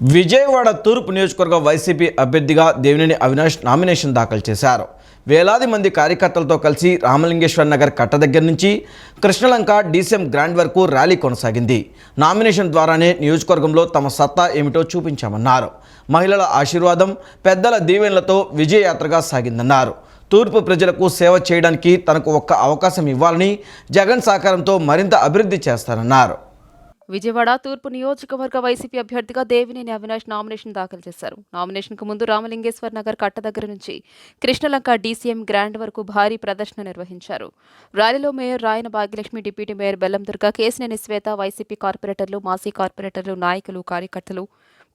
విజయవాడ తూర్పు నియోజకవర్గ వైసీపీ అభ్యర్థిగా దేవినేని అవినాష్ నామినేషన్ దాఖలు చేశారు. వేలాది మంది కార్యకర్తలతో కలిసి రామలింగేశ్వర నగర్ కట్ట దగ్గర నుంచి కృష్ణలంక డీసీఎం గ్రాండ్ వరకు ర్యాలీ కొనసాగింది. నామినేషన్ ద్వారానే నియోజకవర్గంలో తమ సత్తా ఏమిటో చూపించామన్నారు. మహిళల ఆశీర్వాదం పెద్దల దీవెనలతో విజయయాత్రగా సాగిందన్నారు. తూర్పు ప్రజలకు సేవ చేయడానికి తనకు ఒక్క అవకాశం ఇవ్వాలని జగన్ సహకారంతో మరింత అభివృద్ధి చేస్తారన్నారు విజయవాడ తూర్పు నియోజకవర్గ వైసీపీ అభ్యర్థిగా దేవినేని అవినాష్ నామినేషన్ దాఖలు చేశారు. నామినేషన్కు ముందు రామలింగేశ్వర్ నగర్ కట్ట దగ్గర నుంచి కృష్ణలంక డీసీఎం గ్రాండ్ వరకు భారీ ప్రదర్శన నిర్వహించారు. ర్యాలీలో mayor Rayana Bhagyalakshmi deputy mayor Bellam Durga Kesineni శ్వేత వైసీపీ కార్పొరేటర్లు మాజీ కార్పొరేటర్లు నాయకులు కార్యకర్తలు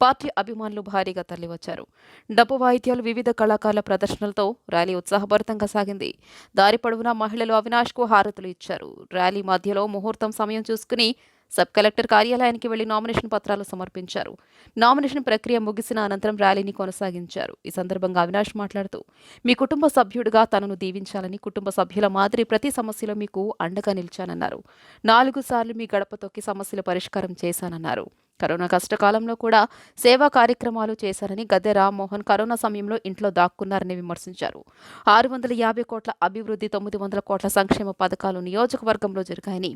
పార్టీ అభిమానులు భారీగా తరలివచ్చారు. డప్పు వాయిద్యాలు వివిధ కళాకారుల ప్రదర్శనలతో ర్యాలీ ఉత్సాహభరితంగా సాగింది. దారి పొడవునా మహిళలు అవినాష్కు హారతులు ఇచ్చారు. ర్యాలీ మధ్యలో ముహూర్తం సమయం చూసుకుని సబ్ కలెక్టర్ కార్యాలయానికి వెళ్ళి నామినేషన్ పత్రాలు సమర్పించారు. నామినేషన్ ప్రక్రియ ముగిసిన అనంతరం ర్యాలీని కొనసాగించారు. ఈ సందర్భంగా అవినాష్ మాట్లాడుతూ మీ కుటుంబ సభ్యుడిగా తనను దీవించాలని కుటుంబ సభ్యుల మాదిరి ప్రతి సమస్యలో మీకు అండగా నిలిచానన్నారు. నాలుగు సార్లు మీ గడప తొక్కి సమస్యల పరిష్కారం చేశానన్నారు. కరోనా కష్టకాలంలో కూడా సేవా కార్యక్రమాలు చేశారని గద్దె రామ్మోహన్ కరోనా సమయంలో ఇంట్లో దాక్కున్నారని విమర్శించారు. ఆరు వందల యాభై కోట్ల అభివృద్ధి తొమ్మిది వందల కోట్ల సంక్షేమ పథకాలు నియోజకవర్గంలో జరిగాయని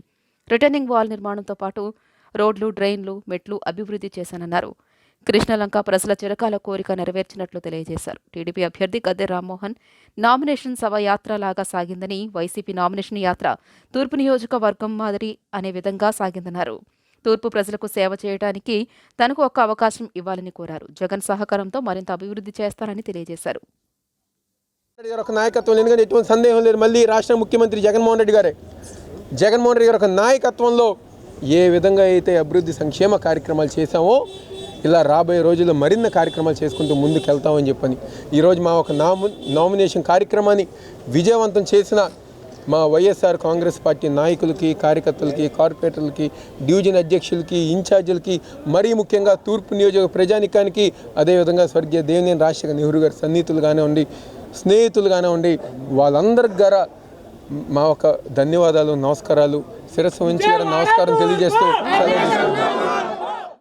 రిటర్నింగ్ వాల్ నిర్మాణంతో పాటు రోడ్లు డ్రైన్లు మెట్లు అభివృద్ధి చేశానన్నారు. కృష్ణలంక ప్రజల చిరకాల కోరిక నెరవేర్చినట్లు తెలియజేశారు. టీడీపీ అభ్యర్థి గద్దె రామ్మోహన్ నామినేషన్ సభ యాత్ర లాగా సాగిందని వైసీపీ నామినేషన్ యాత్ర తూర్పు నియోజకవర్గం మాదిరి అనే విధంగా సాగిందన్నారు. తూర్పు ప్రజలకు సేవ చేయడానికి తనకు ఒక్క అవకాశం ఇవ్వాలని కోరారు. జగన్ సహకారంతో మరింత అభివృద్ధి చేస్తారని తెలియజేశారు. గారు ఒక నాయకత్వం ఎందుకంటే ఎటువంటి సందేహం లేదు. మళ్ళీ రాష్ట్ర ముఖ్యమంత్రి జగన్మోహన్ రెడ్డి గారే. జగన్మోహన్ రెడ్డి గారు ఒక నాయకత్వంలో ఏ విధంగా అయితే అభివృద్ధి సంక్షేమ కార్యక్రమాలు చేశామో ఇలా రాబోయే రోజుల్లో మరిన్ని కార్యక్రమాలు చేసుకుంటూ ముందుకు వెళ్తామని చెప్పని. ఈరోజు మా ఒక నాము నామినేషన్ కార్యక్రమాన్ని విజయవంతం చేసిన మా వైఎస్ఆర్ కాంగ్రెస్ పార్టీ నాయకులకి కార్యకర్తలకి కార్పొరేటర్లకి డివిజన్ అధ్యక్షులకి ఇన్ఛార్జీలకి మరీ ముఖ్యంగా తూర్పు నియోజక ప్రజానికానికి అదేవిధంగా స్వర్గీయ దేవినేని రాజశేఖర నెహ్రూ గారి సన్నిహితులు కానివ్వండి స్నేహితులు కానివ్వండి వాళ్ళందరి ద్వారా మా ఒక ధన్యవాదాలు నమస్కారాలు శిరస్సు ఉంచి గారు నమస్కారం తెలియజేస్తూ.